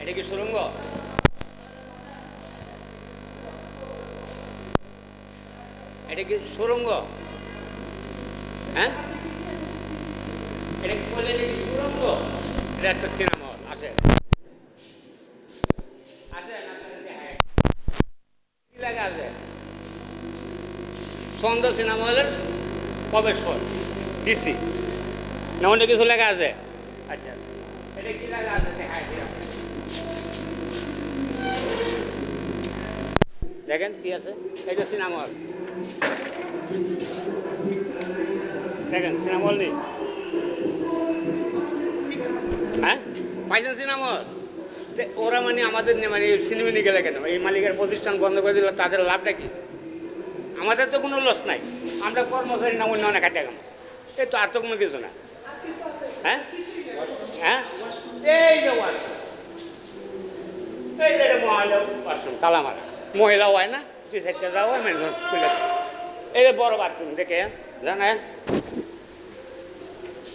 এটা কি সুরঙ্গ? এটা কি সুরঙ্গ? হ্যাঁ? এটা কি সুরঙ্গ? এটা একটা সিনেমা হল, আসেন। সন্দ সিনেমা হলের প্রবেশ পথ ডিসি না, অন্য কিছু লেখা আছে? আচ্ছা। এটা কি লেখা আছে। দেখেন কি আছে? যে সিনেমা হল। দেখেন, সিনেমা হল নেই? হ্যাঁ? পাইছেন সিনেমা হল? ওরা মানে আমাদের মানে সিনেমা নিয়ে গেলে কেন? এই মালিকের প্রতিষ্ঠান বন্ধ করে দিল তাদের লাভটা কি? আমাদের তো কোনো লস নাই। আমরা কর্মচারী না অন্য অনেক গেলাম। এই তো আর তো কোনো কিছু না। হ্যাঁ? হ্যাঁ? এই যে ওয়াশরুম এই যে এটা মহিলা ওয়াশরুম তালা মারা। মহিলা হয় না? দুই সাইডটা যাও মেন খুলে এই যে বড় বাথরুম দেখে জানেন?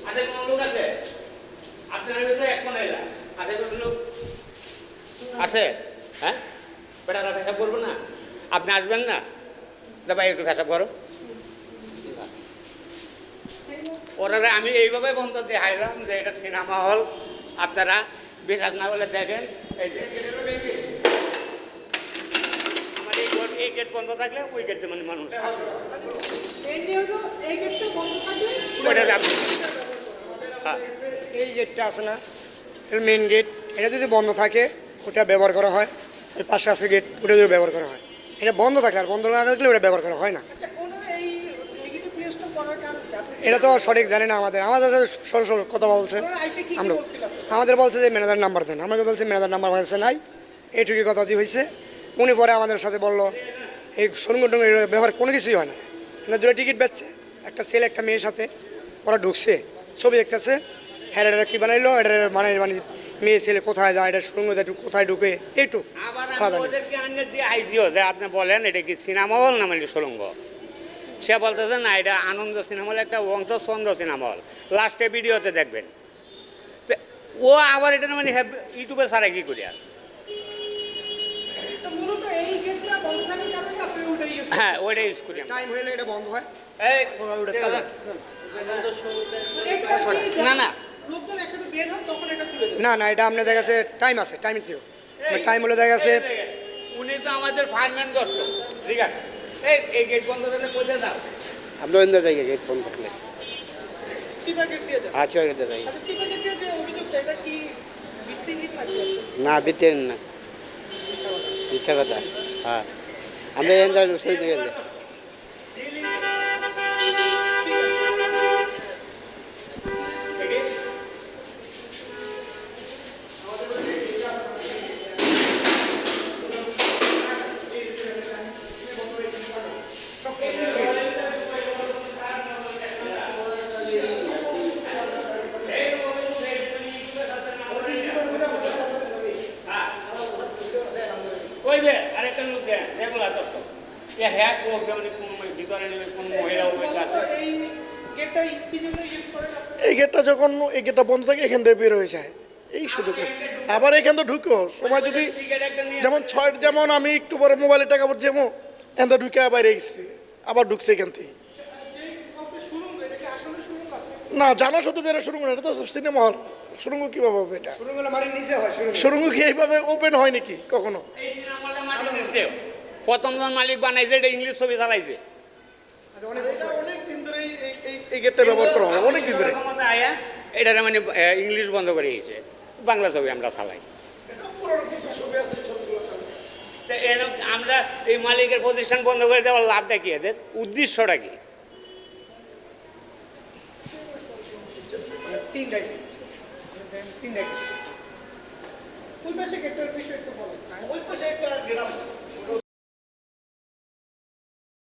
আছে কোনো লোক আছে? আপনার ভিতরে এক মহিলা। আছে কোনো লোক? আছে। হ্যাঁ? বেটারা পেশাব করব না? আপনি আসবেন না? দা ভাই, একটু পেশাব করো। ওরা আমি এইভাবে বন্ধ দেখাইলাম যে এটা সিনেমা হল। আপনারা বিশ্বাস না হলে দেখেন। এই যে। এই গেট বন্ধ থাকলে মানে হ্যাঁ। এই গেটটা আছে না মেন গেট এটা যদি বন্ধ থাকে, ওটা ব্যবহার করা হয়। ওই পাশে আছে গেট ওটা যদি ব্যবহার করা হয়। এটা বন্ধ থাকলে আর বন্ধ না থাকলে ওটা ব্যবহার করা হয় না। আচ্ছা এটা তো সঠিক জানি না আমাদের। আমাদের সাথে সরু সরু কথা বলছে। আমরা আমাদের বলছে যে ম্যানেজার নাম্বার দেন। আমাকে বলছে ম্যানেজার নাম্বার আমার কাছে নাই। এইটুকুই কথা দিয়ে হয়েছে উনি পরে আমাদের সাথে বলল এই সংগঠন ব্যবহার কোনো কিছুই হয় না। কিন্তু দুটো টিকিট বেচছে। একটা ছেলে একটা মেয়ের সাথে। ওরা ঢুকছে। ছবি দেখতেছে। হ্যাঁ এটা কী বানাইলো? এটা মানে মানে মেয়ে ছেলে কোথায় যায় এটা সুরঙ্গ যায় কোথায় ঢুকে দিয়ে আইজিও যে আপনি বলেন এটা কি সিনেমা হল না মানে সুরঙ্গ সে বলতেছে না এটা আনন্দ সিনেমা হল একটা অংশ ছন্দ সিনেমা হল। লাস্টে ভিডিওতে দেখবেন। তো ও আবার এটা মানে ইউটিউবে ছাড়া কি করি আর হ্যাঁ ওইটা ইউজ করি। টাইম হলে এটা বন্ধ হয়। এই, ওটা ঠিক চালায়। আছে। এটা কি না, না। লোকজন একসাথে বের হয় তখন এটা তুলে দেবে না না এটা আপনার দেখা গেছে টাইম আছে টাইম দিও। টাইম হলে দেখা গেছে উনি তো আমাদের ফার্মেন দর্শক ঠিক আছে? এই এই গেট বন্ধ করলে কোথায় যাও? আপনি অন্য জায়গায় গেট বন্ধ থাকলে যাই। আচ্ছা না বিতেন না। মিথ্যা কথা। হ্যাঁ। আমরা সই থেকে দেন রেগুলার দর্শক। এ হ্যাক করবে মানে কোন ভিতরে নেবে কোন মহিলা হবে তো আছে এই গেটটা যখন এই গেটটা বন্ধ থাকে এখান থেকে বের হয়ে যায়। এই শুধু কেস আবার এখান থেকে ঢুকো। সময় যদি যেমন ছয় যেমন আমি একটু পরে মোবাইলে টাকা পর যেমন এখান থেকে ঢুকে বাইরে গেছি আবার ঢুকছে এখান থেকে। এটা না জানা সত্যি এরা সুরঙ্গ না এটা তো সিনেমা হল সুরঙ্গ কীভাবে হবে এটা? হয় সুরঙ্গ। কি এইভাবে ওপেন হয় নাকি কখনো? এই সিনেমাটা প্রথম জন মালিক বানাইছে এটা ইংলিশ ছবি চালাইছে। এটা ক্ষমতা আয়া। এটা মানে ইংলিশ বন্ধ করে দিয়েছে। বাংলা ছবি আমরা চালাই। আমরা এই মালিকের প্রতিষ্ঠান বন্ধ করে দেওয়ার লাভটা কি এদের? উদ্দেশ্যটা কি? তিনটা গেট তিনটা গেট ওই পাশে একটা বিষয় একটু বলেন। ওই পাশে একটা গ্রেড